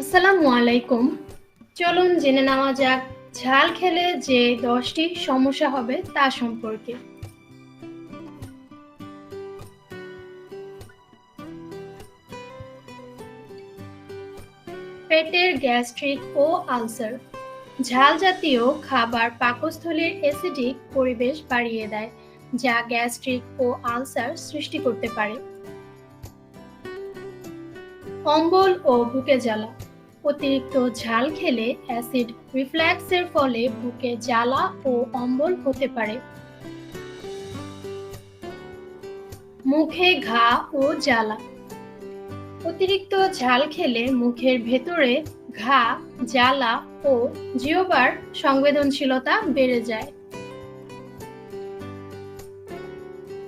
আসসালামু আলাইকুম। চলুন জেনে নেওয়া যাক ঝাল খেলে যে দশটি সমস্যা হবে তা সম্পর্কে। পেটের গ্যাস্ট্রিক ও আলসার। ঝাল জাতীয় খাবার পাকস্থলীর অ্যাসিডিক পরিবেশ বাড়িয়ে দেয়, যা গ্যাস্ট্রিক ও আলসার সৃষ্টি করতে পারে। অম্বল ও বুকে জ্বালা। অতিরিক্ত ঝাল খেলে অ্যাসিড রিফ্ল্যাক্সের ফলে বুকে জ্বালা ও অম্বল হতে পারে। মুখে ঘা ও জ্বালা। অতিরিক্ত ঝাল খেলে মুখের ভেতরে ঘা, জ্বালা ও জিওবার সংবেদনশীলতা বেড়ে যায়।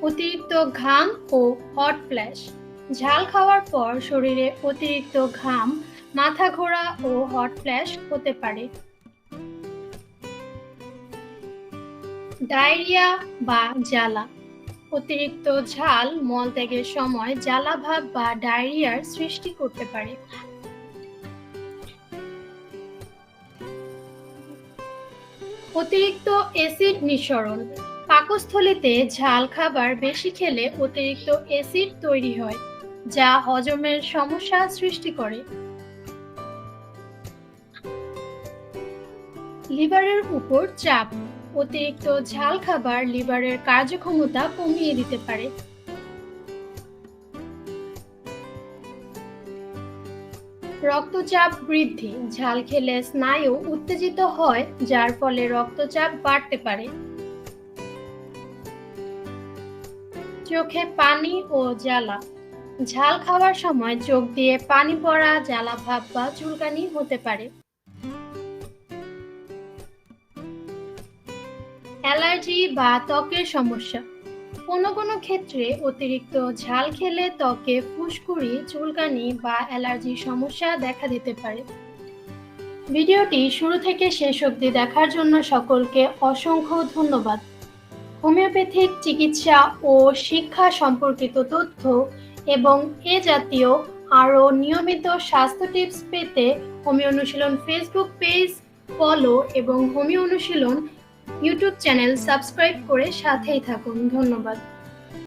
অতিরিক্ত ঘাম ও হট ফ্ল্যাশ। ঝাল খাওয়ার পর শরীরে অতিরিক্ত ঘাম মাথা ঘোরা ও হট ফ্ল্যাশ হতে পারে। ডায়রিয়া বা জ্বালা। অতিরিক্ত ঝাল মলত্যাগের সময় জ্বালা ভাব বা ডায়রিয়ার সৃষ্টি করতে পারে। অতিরিক্ত অ্যাসিড নিঃসরণ। পাকস্থলীতে ঝাল খাবার বেশি খেলে অতিরিক্ত অ্যাসিড তৈরি হয়, যা হজমের সমস্যা সৃষ্টি করে। লিভারের উপর চাপ, অতিরিক্ত ঝাল খাবার লিভারের কার্যক্ষমতা কমিয়ে দিতে পারে। রক্তচাপ বৃদ্ধি, ঝাল খেলে স্নায়ু উত্তেজিত হয়, যার ফলে রক্তচাপ বাড়তে পারে। চোখে পানি ও জ্বালা, ঝাল খাওয়ার সময় চোখ দিয়ে পানি পড়া, জ্বালা ভাব বা চুলকানি হতে পারে। অ্যালার্জি বা ত্বকের সমস্যা। কোনো কোনো ক্ষেত্রে অতিরিক্ত ঝাল খেলে ত্বকে ফুসকুড়ি, চুলকানি বা অ্যালার্জির সমস্যা দেখা দিতে পারে। ভিডিওটি শুরু থেকে শেষ অবধি দেখার জন্য সকলকে অসংখ্য ধন্যবাদ। হোমিওপ্যাথিক চিকিৎসা ও শিক্ষা সম্পর্কিত তথ্য এবং এ জাতীয় আরও নিয়মিত স্বাস্থ্য টিপস পেতে হোমিও অনুশীলন ফেসবুক পেজ, ফলো এবং হোমিও অনুশীলন ইউটিউব চ্যানেল সাবস্ক্রাইব করে সাথেই থাকুন। ধন্যবাদ।